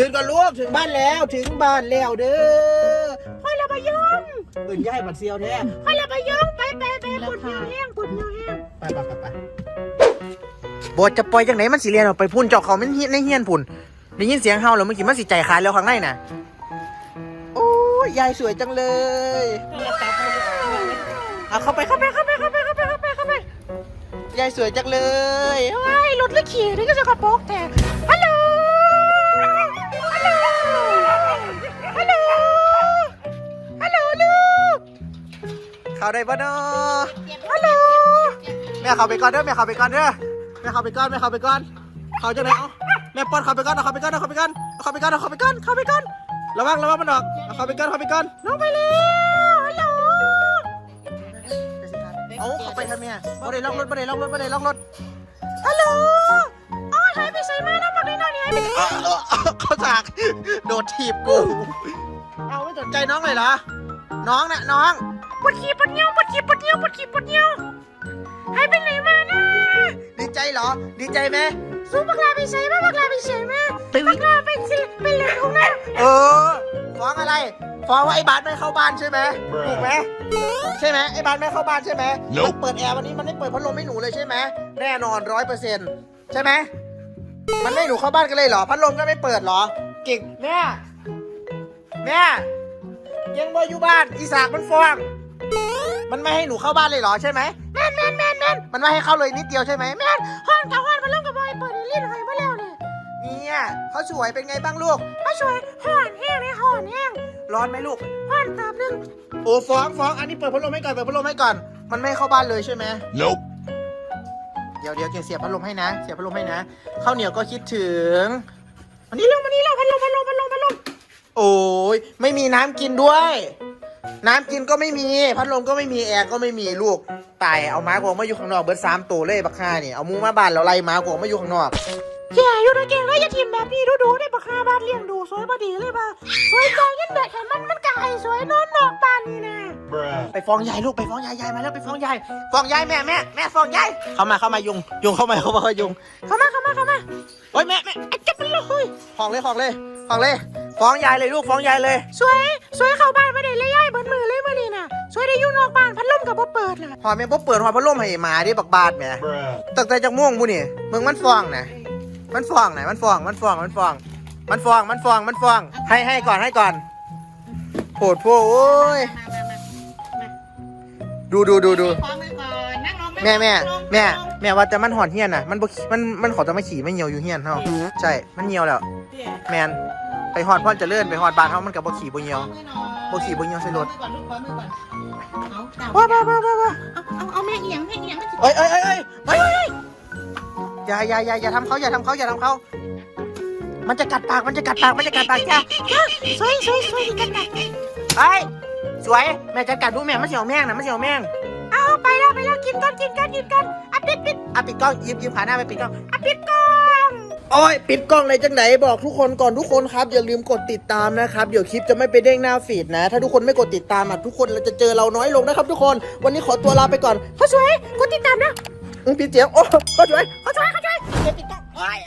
ตื่นก่อนลูกถึงบ้านแล้วถึงบ้านแล้วเด้อค่อยละบายงอื่นย่ายบัดเซียวแท้ค่อยละบายงไปไปไปปุ่นเหี่ยวแห้งปุ่นเหี่ยวแห้งไปไปไปไปบอจะปล่อยจังไหนมันสิเรียนออกไปพุ่นเจอกเขามันเฮียนในเฮียนพุ่นได้ยินเสียงเฮาแล้วเมื่อกี้มันสิใจขาดแล้วข้างในน่ะโอ้ยยายสวยจังเลยเอาเข้าไปเข้าไปเข้าไปเข้าไปเข้าไปเข้าไปเข้าไปยายสวยจังเลยว้ายรถเลยขี่นี่ก็จะกระโปรงแตก เข้าได้ปะเนาะฮัลโหลแม่เข้าไปก่อนเด้อแม่เข้าไปก่อนเด้อแม่เข้าไปก่อนแม่เข้าไปก่อนเข้าจังไหนเอาแม่ป้อนเข้าไปก่อนเอาเข้าไปก่อนเอาเข้าไปก่อนเอาเข้าไปก่อนเอาเข้าไปก่อนเข้าไปก่อนระวังระวังมันออกเอาเข้าไปก่อนเข้าไปก่อนลงไปแล้วฮัลโหลเอาเข้าไปทำไมบ่ได้ล็อกรถบ่ได้ล็อกรถบ่ได้ล็อกรถฮัลโหลเอาหายไปใส่มานะบอกได้หน่อยนี่หายไปเออเออเออเขาจากโดดถีบกูเอาไม่สนใจน้องเลยเหรอน้องน่ะน้อง ปวดขี้ปวดเหี่ยวปวดขี้ปวดเหี่ยวปวดขี้ปวดเหี่ยวหายไปไหนมานะดีใจเหรอ ดีใจไหมสู้บักลาไปใส่มาบักลาไปใส่มาบักลาไปสิไปเล่นของน้าเออฟ้องอะไรฟ้องว่าไอ้บาสไม่เข้าบ้านใช่ไหมถูกไหมใช่ไหมไอ้บาสไม่เข้าบ้านใช่ไหมมันเปิดแอร์วันนี้มันไม่เปิดพัดลมให้หนูเลยใช่ไหมแน่นอนร้อยเปอร์เซ็นต์ใช่ไหมมันไม่ให้หนูเข้าบ้านกันเลยเหรอ พัดลมก็ไม่เปิดเหรอ เก่งแม่แม่ยังบออยู่บ้านอีสากมันฟ้อง มันไม่ให้หนูเข้าบ้านเลยเหรอใช่ไหมแม่นแม่นแม่นแม่นมันไม่ให้เข้าเลยนิดเดียวใช่ไหมแม่ห้องกับห้องมาเล่นกับบอยเปิดเล่นหายมาแล้วเนี่ยเนี่ยเขาสวยเป็นไงบ้างลูกมาช่วยห่อนแห้งเลยห่อนแห้งร้อนไหมลูกห่อนตาบึงโอ้ฟ้องฟ้องอันนี้เปิดพัดลมให้ก่อนเปิดพัดลมให้ก่อน มันไม่ให้เข้าบ้านเลยใช่ไหม Nope. เดี๋ยวเดี๋ยวเกี่ยวเสียบพัดลมให้นะ เสียบพัดลมให้นะข้าวเหนียวก็คิดถึงวันนี้ลงวันนี้ลงพัดลมพัดลมพัดลมพัดลมโอ้ยไม่มีน้ำกินด้วย น้ำกินก็ไม่มี พัดลมก็ไม่มีแอร์ก็ไม่มีลูกตายเอาม้ากวงมาอยู่ข้างนอกเบิร์ดสามตัวเลยบักค่านี่เอามูมาบ้านแล้วไล่ม้ากวงมาอยู่ข้างนอกแย่อยู่นะเก่งแล้วอย่าทิมแบบนี้ดูดูได้ปะคาบ้านเลี้ยงดูสวยบดีเลยป่ะสวยใจยันแบบแขนมันมันกายสวยนอนนอกบ้านนี่นะ Bruh. ไปฟ้องยายลูกไปฟ้องยายยายมาแล้วไปฟ้องยายฟ้องยายแม่แม่แม่ฟ้องยายเข้ามาเข้ามายุงยุงเข้ามาเข้ามายุงเข้ามาเข้ามาเข้ามาโอ้ยแม่แม่ไอ้จับมันเลยฟ้องเลยฟ้องเลยฟ้องเลยฟ้องยายเลยลูกฟ้องยายเลย สวยสวยเข้าบ้าน ล่ะหอแม่บ่เปิดหอพัดลมให้หมาดิบักบาดแหม่ Bruh. ตั้งแต่จักม่วงบุนี่มึงมันฟ้องนะมันฟ้องนะมันฟ้องมันฟ้องมันฟ้อง มันฟ้องมันฟ้องมันฟ้อง ให้ให้ก่อนให้ก่อนโผดโพโอ้ยดูดูดูดูฟ้องไปก่อนนั่งลงแม่แม่แม่แม่ว่าแต่มันหอนเฮียนน่ะมันบ่มันมันขอจะมาขี่ไม่เหี่ยวอยู่เฮียนเฮาใช่มันเหี่ยวแล้วแมนไปหอดพ่อนเจะเลื่อนไปหอดบ้านเฮามันกับบ่ขี่บ่เหี่ยว บ่ขี่บ่เหี่ยวใส่รถว้าว้าว้าว้าว้าเอาเอาเอาแม่เอียงแม่เอียงเอ้ยเอ้ยเอ้ยเอ้ยเฮ้ยเฮ้ยอย่าอย่าอย่าอย่าทำเขาอย่าทำเขาอย่าทำเขามันจะกัดปากมันจะกัดปากมันจะกัดปากจ้าสวยสวยสวยดีกันนะไอ้ยสวยแม่จะกัดดูแม่มันเสียวแม่งนะมันเสียวแม่งเอาไปแล้วไปแล้วกินกันกินกันกินกันอะปิดปิดอะปิดกล้องยืมยืมขาหน้าไปปิดกล้องอะปิดก่อน โอ้ยปิดกล้องเลยจังไหนบอกทุกคนก่อนทุกคนครับ อย่าลืมกดติดตามนะครับเดี๋ยวคลิปจะไม่ไปเด้งหน้าฟีดนะ ถ้าทุกคนไม่กดติดตามอะทุกคนเราจะเจอเราน้อยลงนะครับ ทุกคนวันนี้ขอตัวลาไปก่อนเขาช่วยกดติดตามนะอืมปิดเจี๊ยงโอ้ก็สวยเขาช่วยเขาสวยเดี๋ยวปิดกล้องโอ้ย